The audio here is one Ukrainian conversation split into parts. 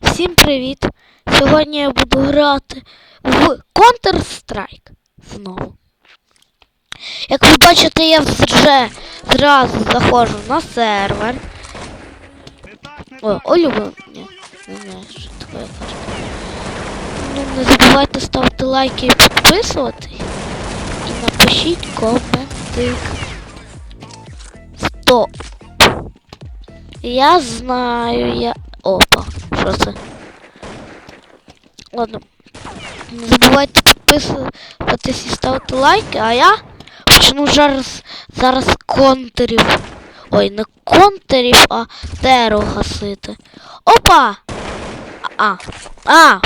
Всім привіт! Сьогодні я буду грати в Counter-Strike знову. Як ви бачите, я вже зразу заходжу на сервер. О, улюблені. Не знаю, що таке кажуть. Ну, не забувайте ставити лайки і підписувати. І напишіть коментик. Стоп. Я знаю, я. Опа, що це? Ладно. Не забувайте підписуватись і ставити лайки, а я почну зараз зараз контерів. Ой, не контерів, а теру гасити. Опа! А, а!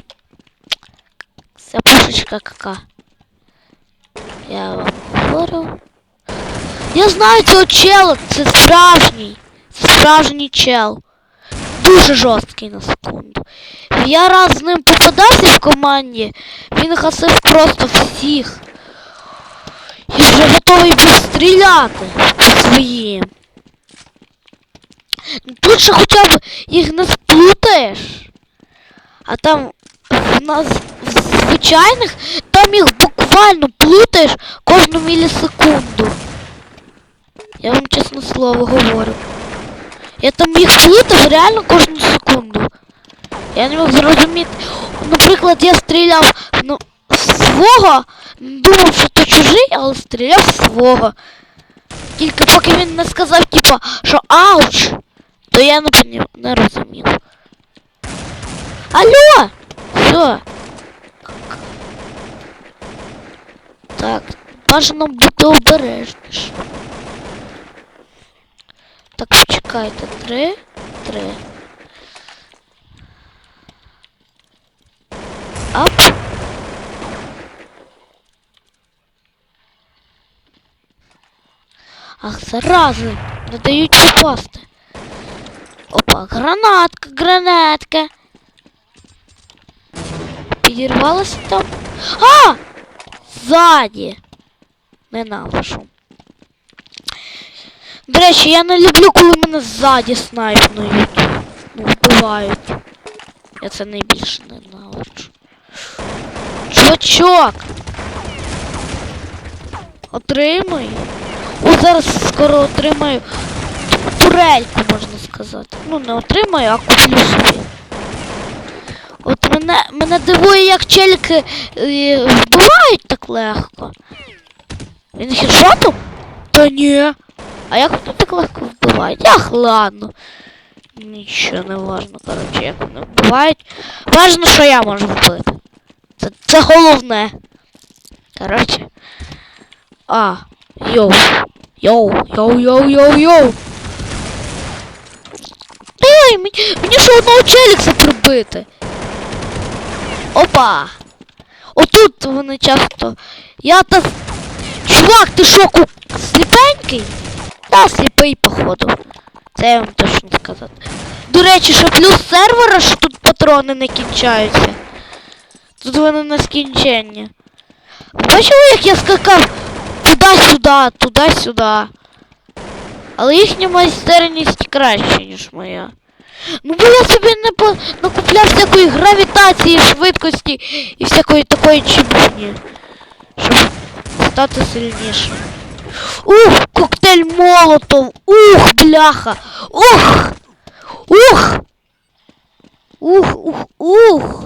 Це пушечка кака. Я вам говорю. Я знаю цього чела, це справжній. Справжній чел. Дуже жорсткий на секунду. Я раз з ним попадався в команді, він гасив просто всіх. І вже готовий був стріляти по своїм. Тут же хоча б їх не сплутаєш. А там в нас в звичайних там їх буквально плутаєш кожну мілісекунду. Я вам чесне слово говорю. Я там їх плутав реально кожну секунду. Я не міг зрозуміти. Наприклад, я стріляв ну, в свого, думав, що то чужий, але стріляв в свого. Тільки поки він не сказав, типа, що ауч, то я не, поні- не розумів. Алло! Все. Так, бажано бути обережніше. Так, почекайте. Три, три. Ап. Ах, зарази, не дають попасти. Опа, гранатка, гранатка. Підірвалася там. А! Ззаді. Ненавижу. До речі, я не люблю, коли мене ззаді снайпнують. Ну, вбивають. Я це найбільше ненавиджу. Чувачок! Отримай. О, зараз скоро отримаю турельку, можна сказати. Ну, не отримаю, а куплю собі. От мене, мене дивує, як челіки е, вбивають так легко. Він хедшотом? Та ні. А як вони так легко вбивають? Ах, ладно. Нічого не важно, коротше, як вони вбивають. Важно, що я можу вбити. Це, це головне. Коротше. А, йоу. Йоу, йоу, йоу, йоу, йоу. Ей, мені, мені ще одного челікса прибити. Опа. Отут вони часто. Я та. Чувак, ти що, ку... сліпенький? Та сліпий, походу. Це я вам точно сказати. До речі, ще плюс сервера, що тут патрони не кінчаються. Тут вони нескінченні. Ви Бачили, як я скакав туди-сюди, туди-сюди. Але їхня майстерність краще, ніж моя. Ну бо я собі не по... накупляв всякої гравітації, швидкості і всякої такої чіпні. Щоб стати сильнішим. Ух, коктейль молотов! Ух, бляха! Ух! Ух! Ух, ух, ух!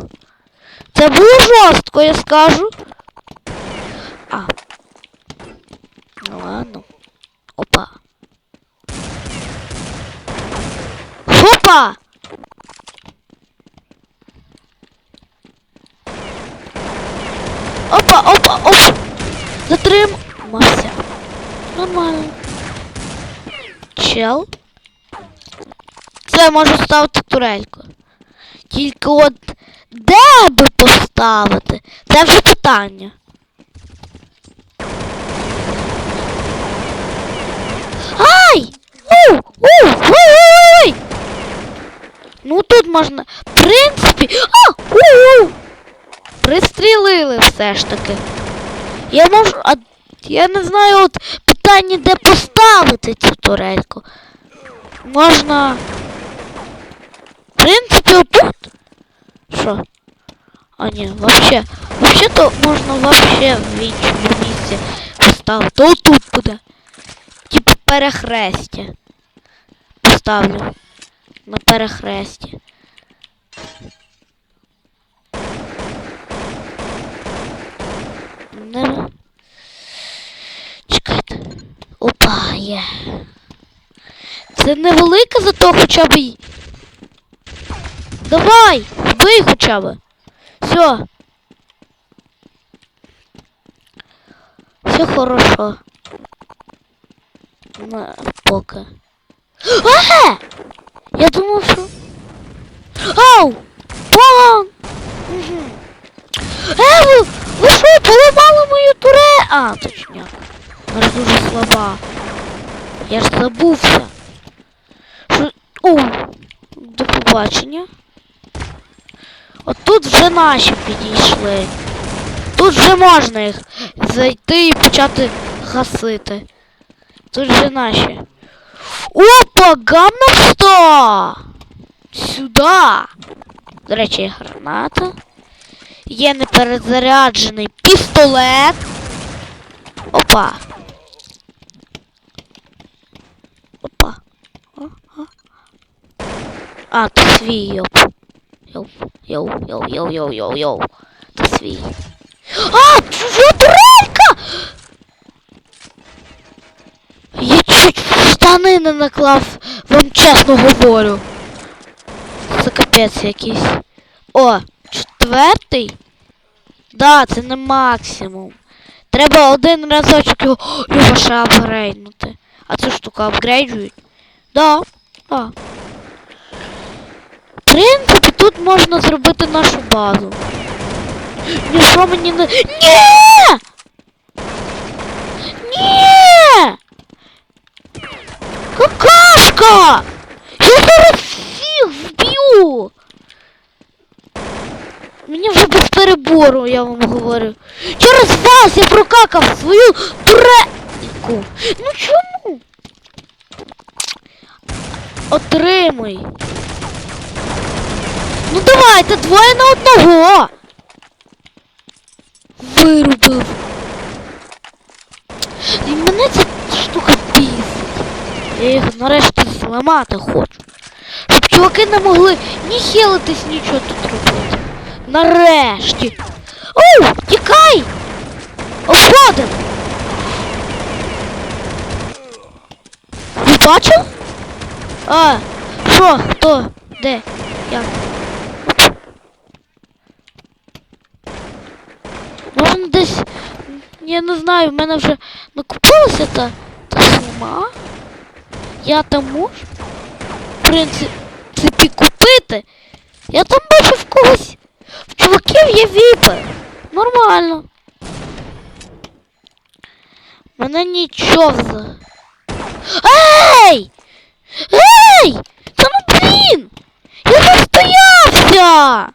Це було жорстко, я скажу. А. Ну ладно. Опа. Хопа! Опа, опа, опа! Затримався. Нормально. Чел. Це можу ставити турельку. Тільки от де би поставити? Це вже питання. Ай! У! У! Ой-ой-ой! Ну тут можна. В принципі. А! У! Пристрілили все ж таки. Я можу. А я не знаю от питання, де поставити цю турельку. Можна. В принципі, отут. А, ні, вообще. Вообще то можна вообще в іншому місці поставити. Отут буде. Типу перехрестя. Поставлю. На перехресті. Не. Чекайте. Опа, є. Це невелика, зато хоча б. Давай! Вбий хоча б. Все. Все хорошо. На, поки. А! Я думав, що. Ау! Пан! Угу. Е, ви, ви що, поламали мою туре? А, точняк. Ж дуже слаба. Я ж забувся. Що... О, до побачення. От тут вже наші підійшли. Тут вже можна їх зайти і почати гасити. Тут вже наші. Опа, гамна 100! Сюда! До речі, граната. Є неперезаряджений пістолет. Опа. А, а. А, то свій йоп. Йоу, йоу, йоу, йоу, йоу, йоу, йоу. То свій. А, чужа турелька! Я чуть штани не наклав, вам чесно говорю. Це капець якийсь. О, четвертий? Да, це не максимум. Треба один разочок його, його ще апгрейднути. А цю штуку апгрейджують? Да, да. В принципі, тут можна зробити нашу базу. Ні, що мені не. Ні! Ні! Какашка! Я зараз всіх вб'ю! Мені вже без перебору, я вам говорю. Через вас я прокакав свою турельку. Ну чому? Отримуй. Ну давайте, двоє на одного. Вирубив. І мене ця штука бісить. Я їх нарешті зламати хочу. Щоб чуваки не могли ні хилитись, нічого тут робити. Нарешті. Оу, тікай! Обходим! Ви бачив? А, що, хто, де, як? Можна десь, я не знаю, в мене вже накупилася та, та сума. Я там можу, в принципі, купити. Я там бачу в когось. В чуваків є віпи. Нормально. Мене нічого за. Ей! Ей! Та ну блін! Я застоявся!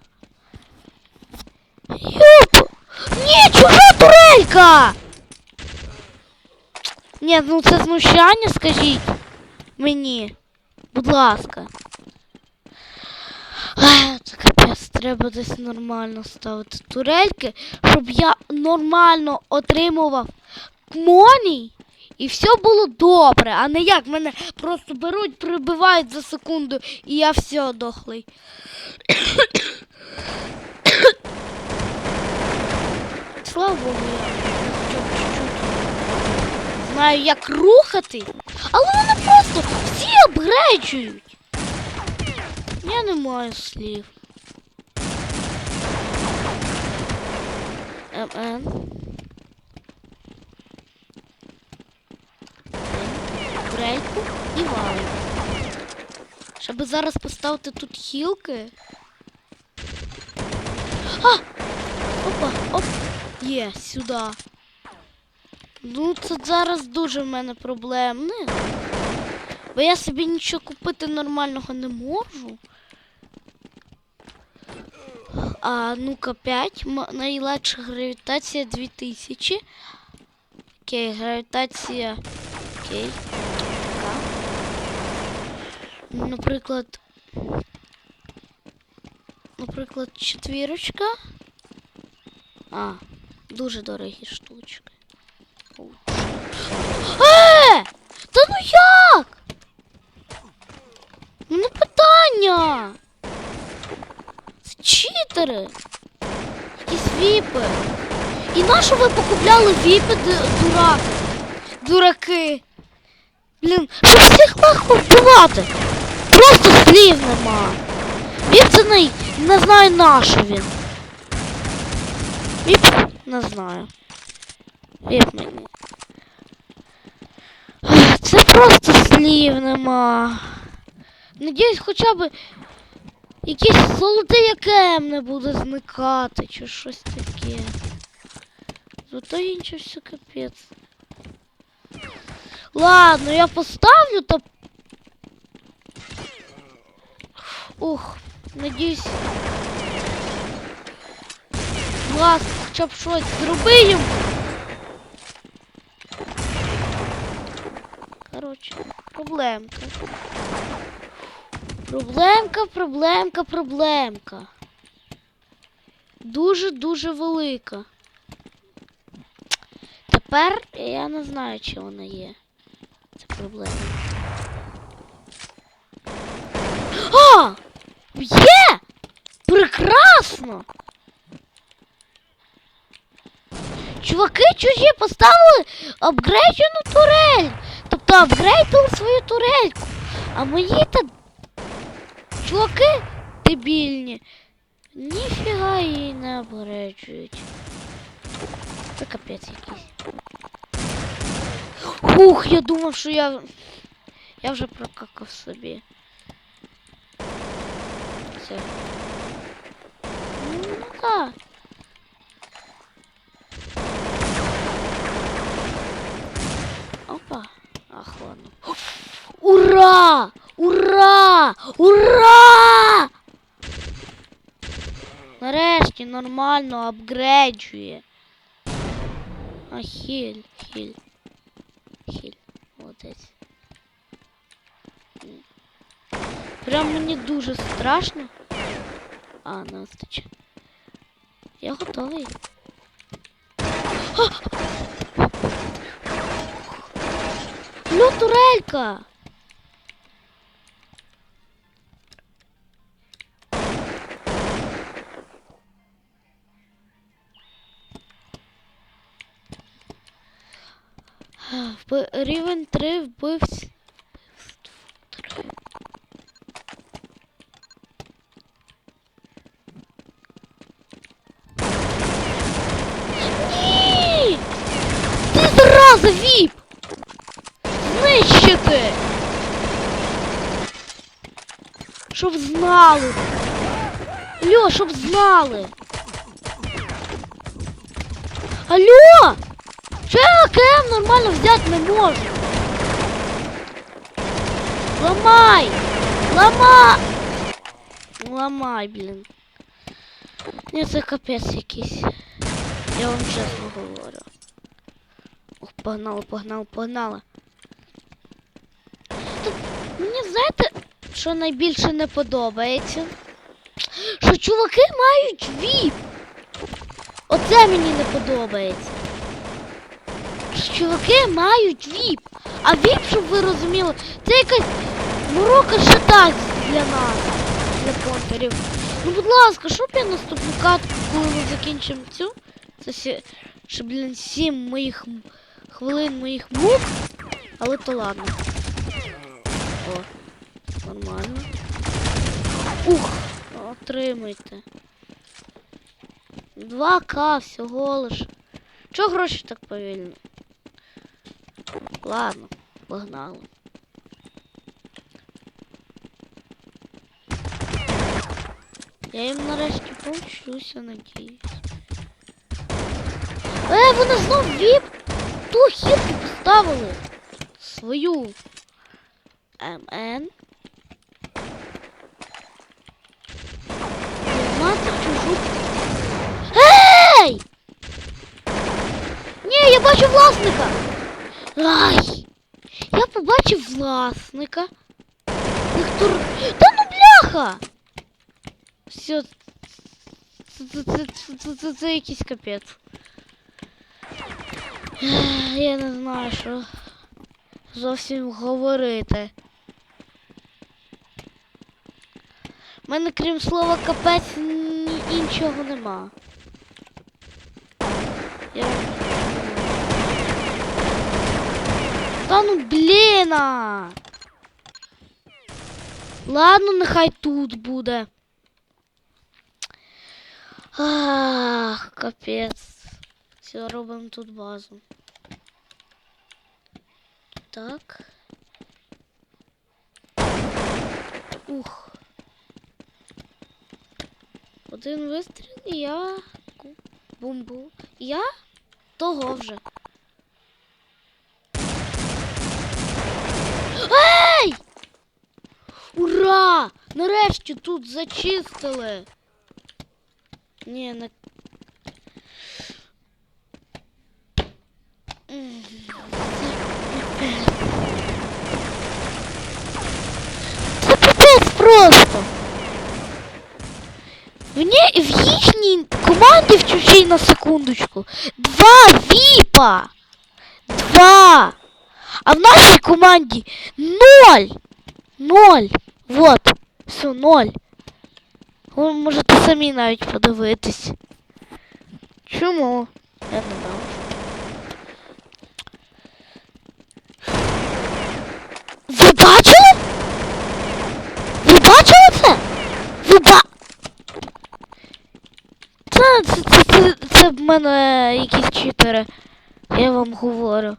Юп! Ні, чужа турелька! Ні, ну це знущання, скажіть мені. Будь ласка. Ай, це капець, треба десь нормально ставити турельки, щоб я нормально отримував моній і все було добре, а не як мене просто беруть, прибивають за секунду і я все дохлий. Слава Богу, я знаю, як рухати, але вони просто всі апгрейджують. Я не маю слів. МН. Брейку і валим. Щоб зараз поставити тут хілки. А! Опа, оп! Є, сюди. Ну, це зараз дуже в мене проблемне. Бо я собі нічого купити нормального не можу. А ну-ка 5. М- Найлегша гравітація 2000. Окей, гравітація. Окей. Така. Наприклад. Наприклад, четвірочка. А, дуже дорогі штучки. Е! Та ну як? Ну не питання. Це читери. Якісь віпи. І нащо ви покупляли віпи, д- дурак? Дураки. Блін, щоб всіх легко вбивати. Просто слів нема. Він це не, знаю на що він. Віп, не знаю. Віп мені. Це просто слів нема. Надіюсь, хоча б якийсь золотий якем не буде зникати, чи щось таке. Зато інше все капець. Ладно, я поставлю та. Ух, надіюсь. Влад, хоча б щось зроби йому. Коротше, проблемка. Проблемка, проблемка, проблемка. Дуже-дуже велика. Тепер я не знаю, чи вона є. Це проблема. А! Є! Прекрасно! Чуваки чужі поставили апгрейджену турель. Тобто апгрейдили свою турельку. А мої та чуваки дебільні. Ніфіга її не апгрейджують. Це капець якийсь. Ух, я думав, що я. Я вже прокакав собі. Все. Ну, так. Опа. Ах, ладно. Ура! Ура! Ура! Нарешті нормально апгрейджує. А хіль, хіль. Хіль. Молодець. М. Прям мені дуже страшно. А, настача. Я готовий. Алло, турелька! Рівень 3 вбивць. Ні! Ти зараза, віп! Знищити! Щоб знали! Алло, щоб знали! Алло! Че я КМ нормально взять не можу? Ламай! Ламай! Ламай, блін. Ні, це капець якийсь. Я вам чесно говорю. Ох, погнали, погнали, погнали. Тут мені знаєте, що найбільше не подобається? Що чуваки мають віп. Оце мені не подобається. Що чуваки мають віп. А віп, щоб ви розуміли, це якась морока шатать для нас, для контерів. Ну, будь ласка, щоб я наступну катку, коли ми закінчимо цю, це ще, ще блін, сім моїх хвилин моїх мук, але то ладно. Нормально. Ух, отримайте. 2К всього лиш. Чого гроші так повільно? Ладно, погнали. Я їм нарешті повчуся, надіюсь. Е, вони знов віп ту хітку поставили. Свою. МН. Мати чужу. Ей! Ні, я бачу власника. Ай! Я побачив власника. Віктор. Та ну бляха! Все. Це, це, це, це, це, це, це якийсь капець. Ех, Я не знаю, що зовсім говорити. У мене крім слова капець іншого нема. Я... Та ну блін! а! Ладно, нехай тут буде. Ах, капець. Все, робимо тут базу. Так. Ух. Один вистріл і я бумбу. Я того вже. Ей! Ура! Нарешті тут зачистили. Ні, не. Це пипець просто. В, нє, в їхній команді в чужій на секундочку. Два віпа. Два. А в нашій команді ноль. Ноль. Вот. Все, ноль. Ви можете самі навіть подивитись. Чому? Я не знаю. Ви бачили? Ви бачили це? Ви ба... Це, це, це, це, в мене якісь читери. Я вам говорю.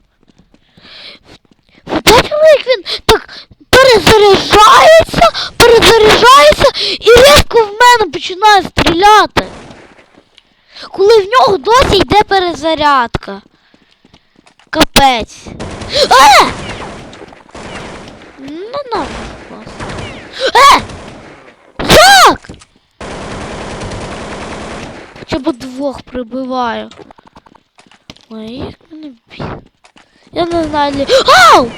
Ви бачили, як він так перезаряджається, перезаряджається і різко в мене починає стріляти. Коли в нього досі йде перезарядка. Капець. Е! Ну на вас. Е! Як? Хоча б двох прибиваю. Ой, як мене б'є. Я не знаю. Лі... Ау!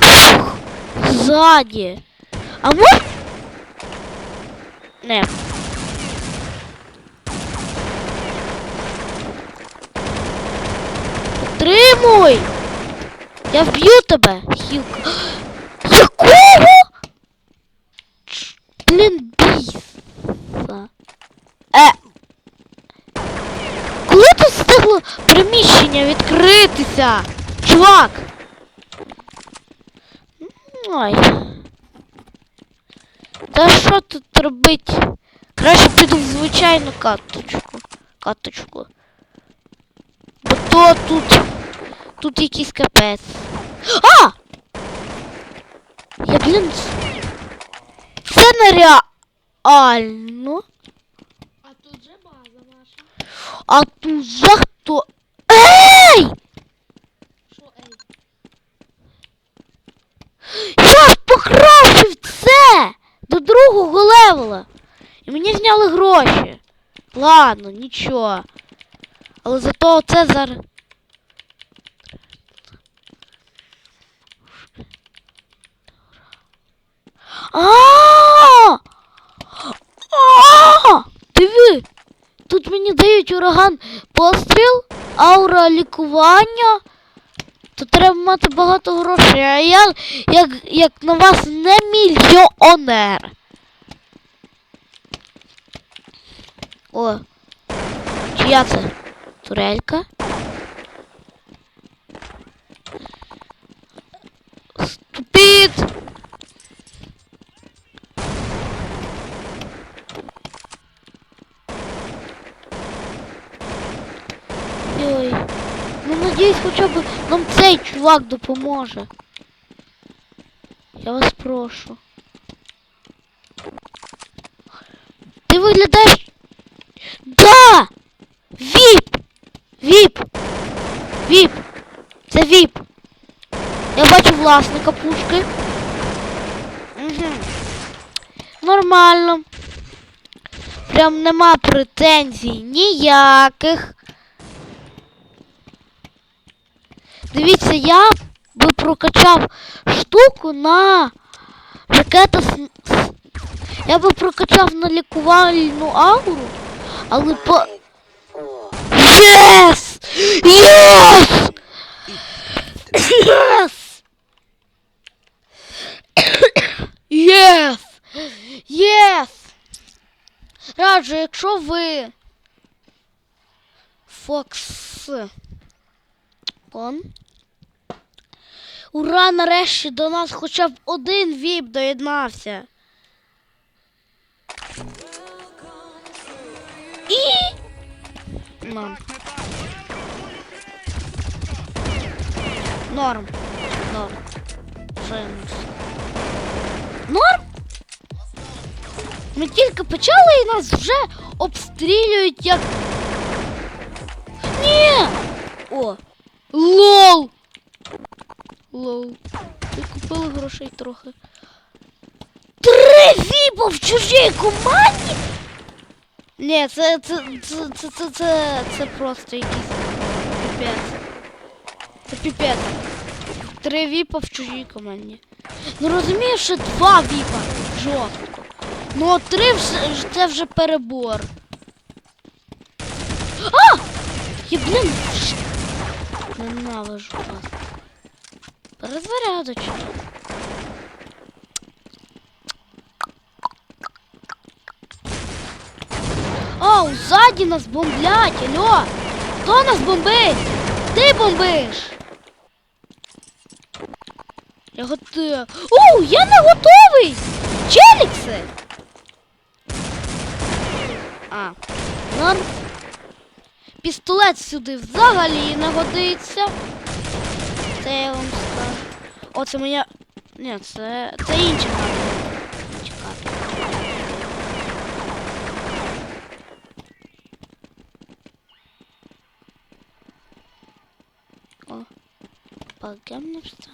Фух! Ззаді. А мож... Не. Отримуй! Я вб'ю тебе, хілка. Якого? Блін, біса. Е. Коли тут встигло приміщення відкритися? Чувак! Ой. Та що тут робить? Краще піду в звичайну каточку. Каточку. Бо то тут. Тут якийсь капець. А! Я, блін. Це нереально. А тут же база наша. А тут же хто. Ей! Що, ей? Я ж покращив це до другого левела. І мені зняли гроші. Ладно, нічого. Але зато це зараз. А! А! Диви! Тут мені дають ураган постріл, аура лікування. То треба мати багато грошей, а я, як, як на вас, не мільйонер. О, чия це? Турелька? Ступід! Ой. Надіюсь, хоча б нам цей чувак допоможе. Я вас прошу. Ти виглядаєш. Да! Віп! Віп! Віп! Це віп! Я бачу власника пушки. Угу. Нормально. Прям нема претензій ніяких. Дивіться, я би прокачав штуку на ракета с... с- Я би прокачав на лікувальну ауру, Але по. Єс! Єс! Єс! Єс! Єс! Раджу, якщо ви Фокс. Он. Ура, нарешті до нас хоча б один віп доєднався. І. Норм. Норм. Норм. Сказати? Норм? Ми тільки почали і нас вже обстрілюють як. Ні! О! Лол! Лол. Ти купили грошей трохи. Три віпа в чужій команді? Ні, це, це, це, це, це, це, це просто якийсь піпець. Це піпець. Три віпа в чужій команді. Ну розумієш, що два віпа жорстко. Ну три це вже перебор. А! Я, блін, ненавижу вас. Перезарядочка. Оу, ззаді нас бомблять, алло! Хто нас бомбить? Ти бомбиш! Я готова. Оу, я не готовий! Челікси! А, норм. Пістолет сюди взагалі не годиться. Це я вам скажу. О, це моя. Ні, це. Це інша карта. Карта. О. Погемне пса.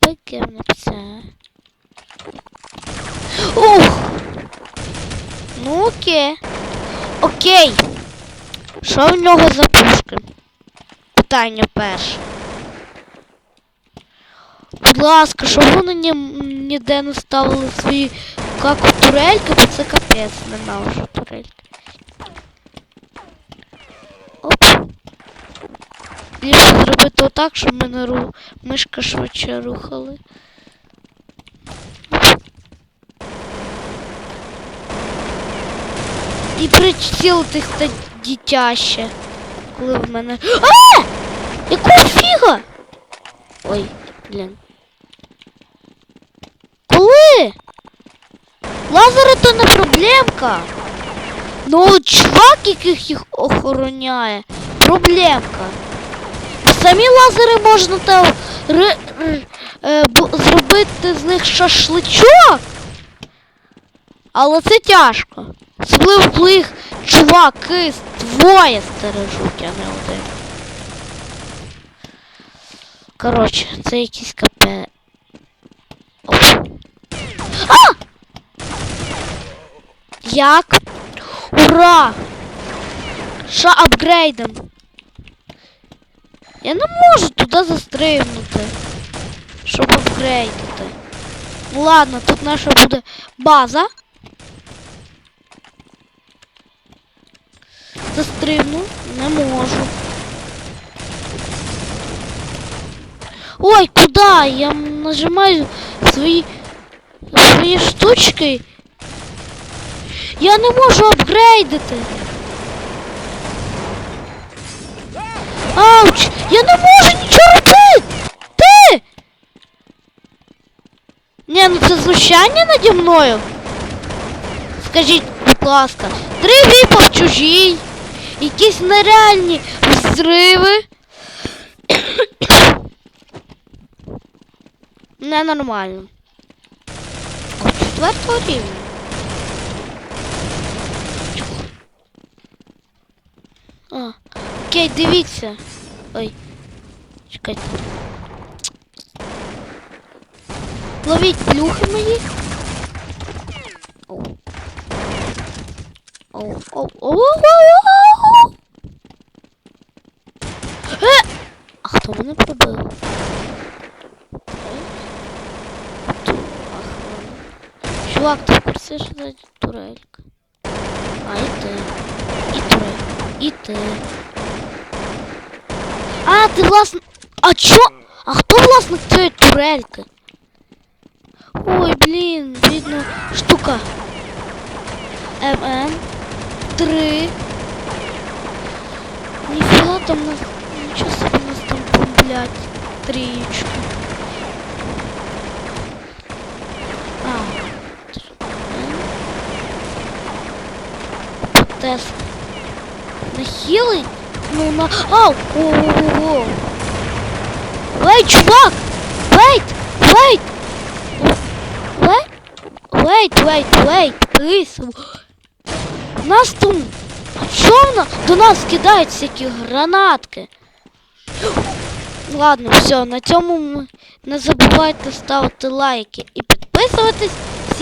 Погемне пса. Ух! Ну окей. Окей. Що в нього за пушки? Питання перше. Ласка, щоб вони ні, ніде не ставили свої каку турельки, бо це капець, ненавижу турельки. Оп. Ліпше зробити отак, щоб мене ру... мишка швидше рухали. І прицілитись та дитяще. Коли в мене. А! Якого фіга? Ой, блін. Коли? Лазери то не проблемка. Ну чувак, яких їх охороняє, проблемка. Самі лазери можна там ри- р- е, зробити з них шашличок. Але це тяжко. Особливо коли їх чуваки двоє стережуть, а не один. Коротше, це якийсь капе. А! Як? Ура! Ша апгрейдом. Я не можу туди застрибнути. Щоб апгрейдити. Ладно, тут наша буде база. Застрибну, не можу. Ой, куда? Я нажимаю свої свої штучки. Я не можу апгрейдити. Ауч! Я не можу нічого робити! Ти! Ні, ну це знущання наді мною. Скажіть, будь ласка, три віпа в чужій, якісь нереальні взриви. Ненормально. Четвертого рівня. А, окей, дивіться. Ой. Чекайте. Ловіть плюхи мої. Оу. Оу, оу, оу, оу. Е! А хто мене пробив? Чувак, ти в курсі, що це турелька? А, і ти. І ти. І ти. А, ти власне. А чо? А хто власник цієї турельки? Ой, блін, видно, штука. МН. Три. Ніфіга там нас. Нічого собі нас там бомблять. Трієчка. А. три. Тес. На. Ау! О-о-о! Вейт, чувак! Вейт! Вейт! Вейт! Вейт, вейт, вейт, please. Нас. А чого до нас кидають всякі гранатки? Ладно, все, на цьому ми- не забувайте ставити лайки і підписуватись.